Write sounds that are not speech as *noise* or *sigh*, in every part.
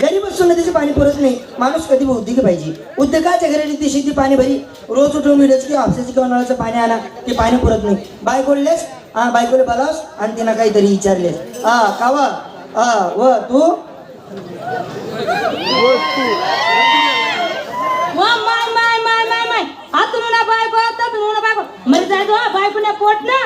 घरी बसून नदीचे पाणी पुरत नाही. माणूस कधी उद्योगी पाहिजे. उद्योगाच्या घरी ती शेती पाणी भरी रोज उठून मिळत की हापसाची किंवा नळाचं पाणी आणा ते पाणी पुरत नाही. बायकोलेस हा बायकोले बोलावस आणि तिनं काहीतरी विचारलेस. हा कावा हा व तू? वा माय माय माय माय माय. हातून बायको हातून बायको. मरी जायचो हा बायको ना पोट ना.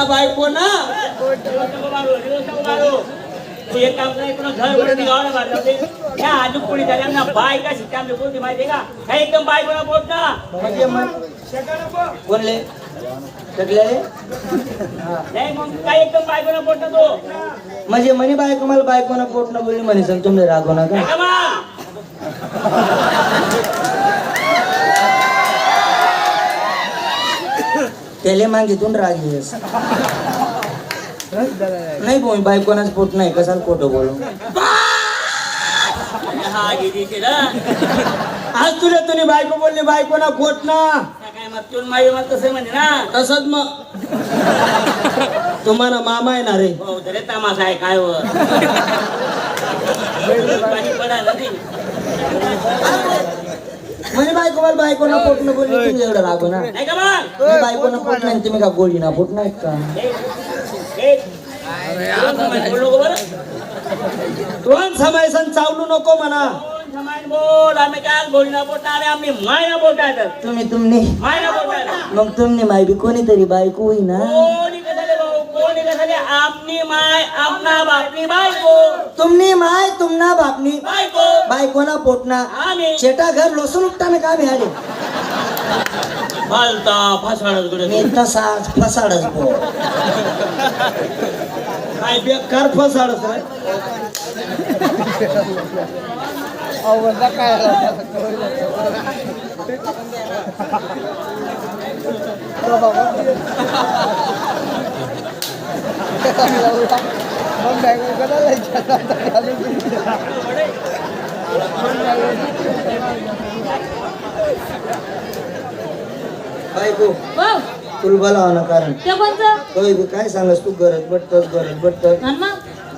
पोटना बायको ना एक काम नाही घर गावाला कोणी झाल्या बायका शिकते आमच्या कोणती माहिती का? ह्या एकदम बायकोला बोट ना म्हणजे कोणले सगळे? नाही मग काय एकदम बायकोला बोट ना तो? म्हणजे म्हणे बायको मला बायको ना पोट ना बोलली म्हणे सांग तुम्ही रागव नका. नाही का त्याले मागितून राग येस नाही बोल बायकोनाच पोट नाही. कसाल खोटं बोलू? हा आज तुला तुम्ही बायको बोलली बायको ना. पोट ना मग तसं म्हणजे ना. तसंच मग. तुम्हाला मामा आहे. ना रे हो तमाशा आहे काय नाही म्हणजे बायको मला बायको ना पोट ना बोलली तुम्ही एवढं रागो ना. नाही का ना पोट नाही तुम्ही का गोळी ना पोट नाही का. दोन समाज बोलू नको बरं दोन समायसन चावलू नको म्हणा. बोल आम्ही काय बोलणार बोलता आम्ही आम्ही मायना बोलताय तुम्ही तुम्ही. मायना बोलताय मग तुम्ही माय बी कोणीतरी बायको होई ना. कोणी कसाले भाऊ कोणी कसाले आपनी माय आपना बापनी बायको तुमनी माय तुमना बापनी. बायको बायको ना पोट ना आम्ही. शेटा घर लोसून उपटाने का मिळाले फालता फासाडच मी गुडे तसाच फसाडच बो काय बेकार फसाडच बायको वाव तुला बोलावं ना कारण. ते होय बी काय सांगस तू? गरज बटतस गरज बटत आणि मग?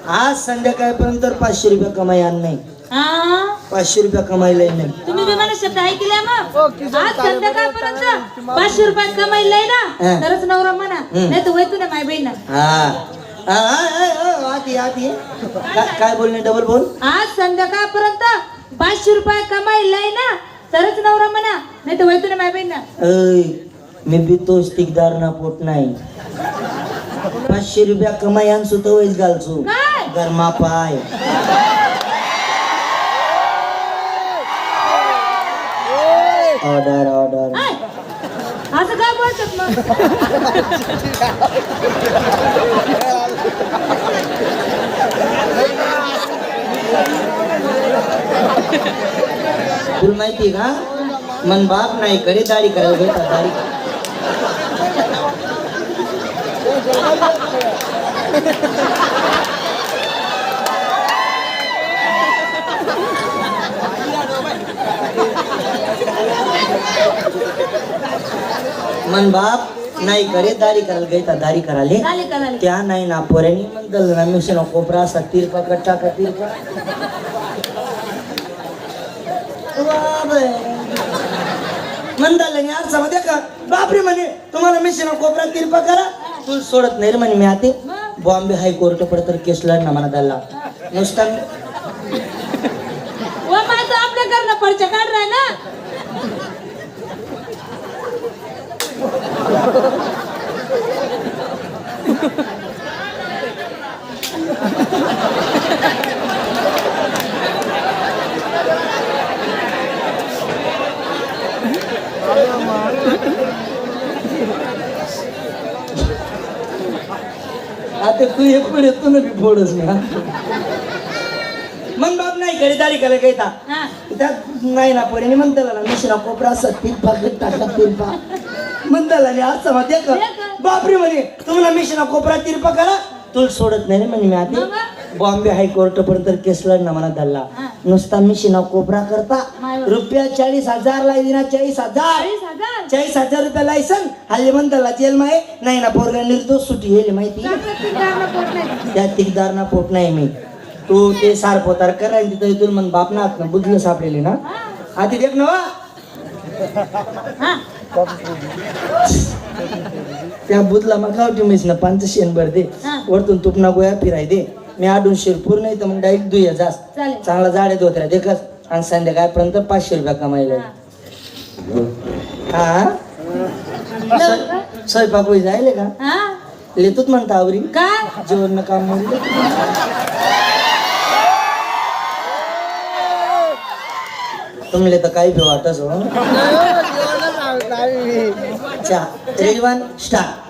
आज संध्याकाळपर्यंत पाचशे रुपये कमाई आण नाही. हा पाचशे रुपये कमाईला नाही. तुम्ही बी मला शब्द ऐकले मग. आज संध्याकाळपर्यंत पाचशे रुपयात कमाई लय ना. हा. तरच नवरा म्हणा. हम्म. नाही तर वैतू ना माय बहीण हा. हा, हा, हा, हा, आत आत. काय- काय बोलणे डबल बोल? आज संध्याकाळपर्यंत पाचशे रुपये कमाई लय ना. तरच नवरा म्हणा नाही तर वैतू ना माय बहीण ऐ मी बी तोच टिकदार ना पोट नाही. पाचशे रुपया कमाई आण सुद्धा वयस घालचो. काय? गरमा पाय ऑर्डर ऑर्डर. आय. असं काय बोलतात मग? *laughs* तुला माहिती का मन बाप नाही करे दाढी करायला घेतात दाढी मन बाप नाही करे दाढी करायला घेतात दाढी करायला झाले का झाले त्या नाही ना पोऱ्यानी म्हणतात ना मिशन कोपरा असा तिरपा कट्टा का तिरपा म्हणताल यार समज का? बापरे म्हणे तुम्हाला मिशन कोपरा तिरपा करा तू सोडत नाही रे म्हणे मी आते. बॉम्बे हायकोर्ट पडत तर केस लढ ना म्हणा त्याला. नुसता व माझं आपल्या घरनं परच्या काढ *laughs* आता तू एक पुढे तू नका फोडस ना मग बाप नाही दाढी करायला घेता हा. त्यात नाही ना पोरीने म्हणताला ना मिशन कोपरा असं तिरपा टाका तिरपा म्हणताला आणि आज समज का? बापरे म्हणे तुम्हाला मिशन कोपरा तिरपा करा तुला सोडत नाही रे म्हणे मी मग? बॉम्बे हायकोर्ट पर्यंत केस लढणं म्हणा धरला. नुसता मिशन कोपरा करता. रुपया चाळीस हजार लाई दिना चाळीस हजार. चाळीस हजार? रुपया लायसन. हल्ली म्हणताला जेल माय. नाही ना पोरगा निर्दोष सुटी येईल माहिती? त्या तिकदार ना पोट नाही मी. तू ते सार पोतार कर आणि तिथं इथून मग बाप ना हात बुद्धीला सापडेली ना. आधी देख ना. हा. त्या बुधला मग गावठी म्हैस ना पाच शेणभर दे. हा. वरतून तुपना गोया फिराय दे. मी आडून शिरपूर नाही तर मग डायरेक्ट दुया जास चालेल. चांगला जाडे धोत्र्या देखस आणि संध्याकाळपर्यंत पाचशे रुपया कमायला हा. स्वयंपाक होई जायले का? हा. लेतोच म्हणता आवरी. काय? जेवण काम म्हणलं तुमले तर काही बी वाटच हो. चहा. Ready one start.